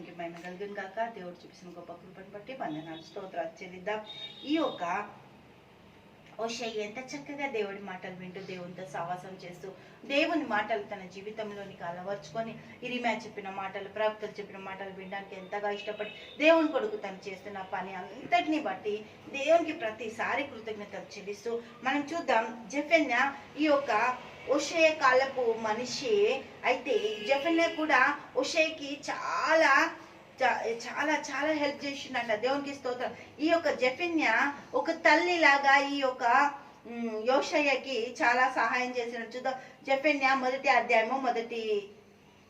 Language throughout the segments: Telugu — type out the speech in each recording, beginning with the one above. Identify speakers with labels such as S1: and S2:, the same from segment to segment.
S1: దేవునికి మహిమ కలిగిన కాక దేవుడు చూపిస్తున్న గొప్ప కృపను బట్టి వందనాలు స్తోత్రాలు చెల్లిద్దాం. ఈ యొక్క ఓషయ్య ఎంత చక్కగా దేవుడి మాటలు వింటూ దేవునితో సహవాసం చేస్తూ దేవుని మాటలు తన జీవితంలోనికి అలవర్చుకొని ఇరిమ్యా చెప్పిన మాటలు ప్రవక్తలు చెప్పిన మాటలు వినడానికి ఎంతగా ఇష్టపడి దేవుని కొడుకు తను చేస్తున్న పని అంతటిని బట్టి దేవునికి ప్రతిసారి కృతజ్ఞతలు చెల్లిస్తూ మనం చూద్దాం జఫెన్య ఈ యొక్క ఉషయ కాలపు మనిషి అయితే జఫెన్య కూడా ఉషయ్కి చాలా చాలా చాలా హెల్ప్ చేసిందంట దేవునికి స్తోత్రం. ఈ యొక్క జఫిన్య ఒక తల్లి లాగా ఈ యొక్క యోషయ్యకి చాలా సహాయం చేసిన చూద్దాం. జఫిన్య మొదటి అధ్యాయము మొదటి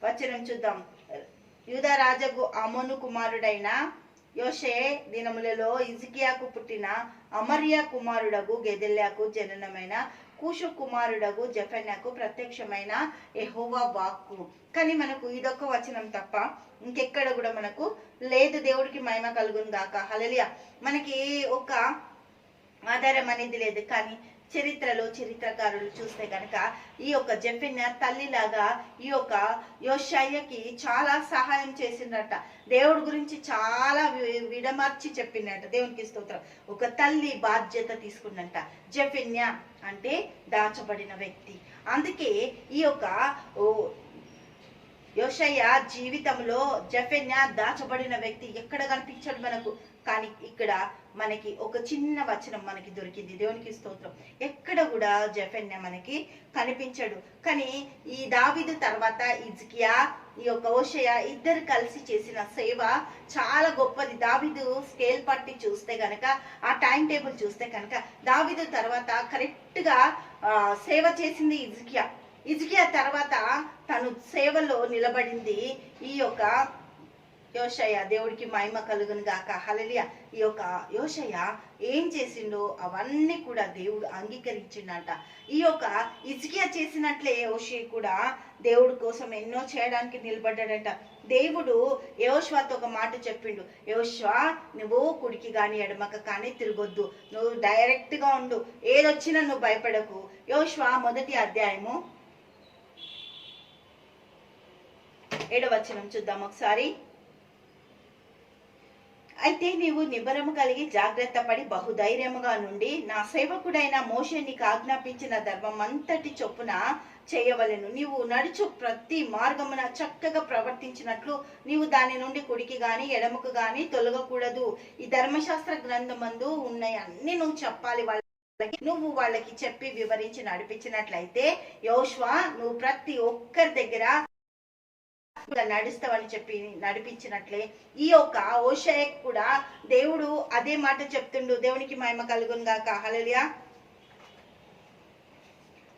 S1: వచనం చూద్దాం. యూదా అమోను కుమారుడైన యోషే దినములలో ఇజికియాకు పుట్టిన అమర్యా కుమారుడగు గెదెల్యాకు జననమైన కూషు కుమారుడగు జఫన్యాకు ప్రత్యక్షమైన ఎహోవా వాక్కు. కానీ మనకు ఇదొక వచనం తప్ప ఇంకెక్కడ కూడా మనకు లేదు. దేవుడికి మహిమ కలుగును గాక. హలలియ మనకి ఒక ఆధారం అనేది లేదు. కానీ చరిత్రలో చరిత్రకారులు చూస్తే కనుక ఈ యొక్క జెఫిన్ తల్లిలాగా ఈ యొక్క యోషయ్యకి చాలా సహాయం చేసిందట. దేవుడి గురించి చాలా వి- విడమర్చి చెప్పిందట. దేవునికి స్తోత్రం. ఒక తల్లి బాధ్యత తీసుకుందంట జెఫిన్య అంటే దాచబడిన వ్యక్తి. అందుకే ఈ యొక్క ఓ యోషయ్య జీవితంలో జఫెన్య దాచబడిన వ్యక్తి ఎక్కడ కనిపించాడు మనకు? కానీ ఇక్కడ మనకి ఒక చిన్న వచనం మనకి దొరికింది. దేవునికి స్తోత్రం. ఎక్కడ కూడా జఫెన్య మనకి కనిపించడు. కానీ ఈ దావిదు తర్వాత ఇజ్కియా ఈ యొక్క ఓషయ ఇద్దరు కలిసి చేసిన సేవ చాలా గొప్పది. దావిదు స్కేల్ పట్టి చూస్తే గనక ఆ టైం టేబుల్ చూస్తే కనుక దావిదు తర్వాత కరెక్ట్గా సేవ చేసింది ఇజ్కియా ఇజ్కియా తర్వాత తను సేవలో నిలబడింది. ఈ యొక్క యోషయ్య దేవుడికి మహిమ కలుగును గాక. హలలియ ఈ యొక్క యోషయ్య ఏం చేసిండో అవన్నీ కూడా దేవుడు అంగీకరించిండట. ఈ యొక్క ఇజ్కియా చేసినట్లే యోషి కూడా దేవుడి కోసం ఎన్నో చేయడానికి నిలబడ్డాడట. దేవుడు యోశ్వాతో ఒక మాట చెప్పిండు. యోశ్వా నువ్వు కుడికి కానీ ఎడమక కానీ తిరగొద్దు. నువ్వు డైరెక్ట్గా ఉండు. ఏదొచ్చినా నువ్వు భయపడకు. యోశ్వా మొదటి అధ్యాయము ఏడవచనం చూద్దాం ఒకసారి. అయితే నీవు నిబరము కలిగి జాగ్రత్త పడి బహుధైర్యముగా నుండి నా సేవకుడైన మోషే నీకు ఆజ్ఞాపించిన ధర్మం అంతటి చొప్పున చేయవలెను. నీవు నడుచు ప్రతి మార్గమున చక్కగా ప్రవర్తించినట్లు నీవు దాని నుండి కుడికి గాని ఎడమకు గాని తొలగకూడదు. ఈ ధర్మశాస్త్ర గ్రంథమందు ఉన్నాయి అన్ని నువ్వు చెప్పాలి. వాళ్ళకి నువ్వు వాళ్ళకి చెప్పి వివరించి నడిపించినట్లయితే యోష్వా నువ్వు ప్రతి ఒక్కరి దగ్గర నడుస్తావని చెప్పి నడిపించినట్లే ఈ యొక్క ఓషయకు కూడా దేవుడు అదే మాట చెప్తుండు. దేవునికి మహిమ కలుగును గాక. హలలియా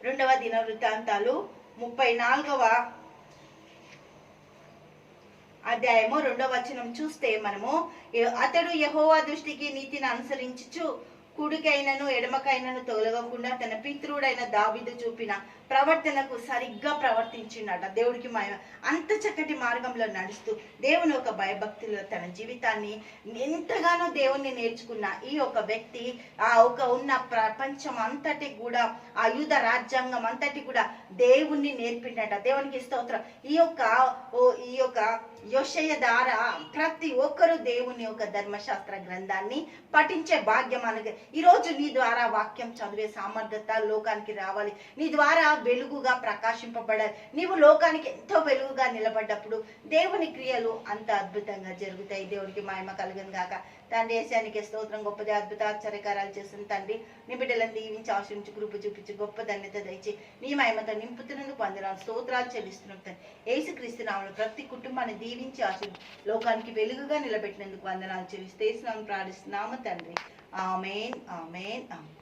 S1: రెండవ దిన వృత్తాంతాలు ముప్పై నాలుగవ అధ్యాయము రెండవ వచనం చూస్తే మనము అతడు యహోవా దృష్టికి నీతిని అనుసరించుచు కుడికైనను ఎడమకైనను తొలగకుండా తన పితృడైన దావిదు చూపిన ప్రవర్తనకు సరిగ్గా ప్రవర్తించిండట దేవుడికి మహిమ. అంత చక్కటి మార్గంలో నడుస్తూ దేవుని ఒక భయభక్తిలో తన జీవితాన్ని ఎంతగానో దేవుణ్ణి నేర్చుకున్న ఈ ఒక వ్యక్తి ఆ ఒక ఉన్న ప్రపంచం అంతటి కూడా ఆ యుధ రాజ్యాంగం అంతటి కూడా దేవుణ్ణి నేర్పిండట దేవునికి స్తోత్రం. ఈ యొక్క ఓ ఈ యొక్క యోషయ ద్వారా ప్రతి ఒక్కరూ దేవుని యొక్క ధర్మశాస్త్ర గ్రంథాన్ని పఠించే భాగ్యం అనగా ఈ రోజు నీ ద్వారా వాక్యం చదివే సామర్థ్యత లోకానికి రావాలి. నీ ద్వారా వెలుగుగా ప్రకాశింపబడాలి నీవు లోకానికి ఎంతో వెలుగుగా నిలబడ్డప్పుడు దేవుని క్రియలు అంత అద్భుతంగా జరుగుతాయి. దేవునికి మాయమ కలుగును గాక. తండ్రి ఏసానికి స్తోత్రం గొప్పది అద్భుత ఆశ్చర్యకారాలు తండ్రి నీ బిడ్డలను దీవించి ఆశ్రయించి కృప చూపించి గొప్ప ధన్యత దయచి నీ మహిమతో నింపుతున్నందుకు వందనాలు స్తోత్రాలు చెల్లిస్తున్నాం తండ్రి. ఏసుక్రీస్తు నామములో ప్రతి కుటుంబాన్ని దీవించి ఆశ్రయి లోకానికి వెలుగుగా నిలబెట్టినందుకు వందనాలు చెల్లిస్తే ప్రార్థిస్తున్నాము తండ్రి. Amen. Amen. Amen.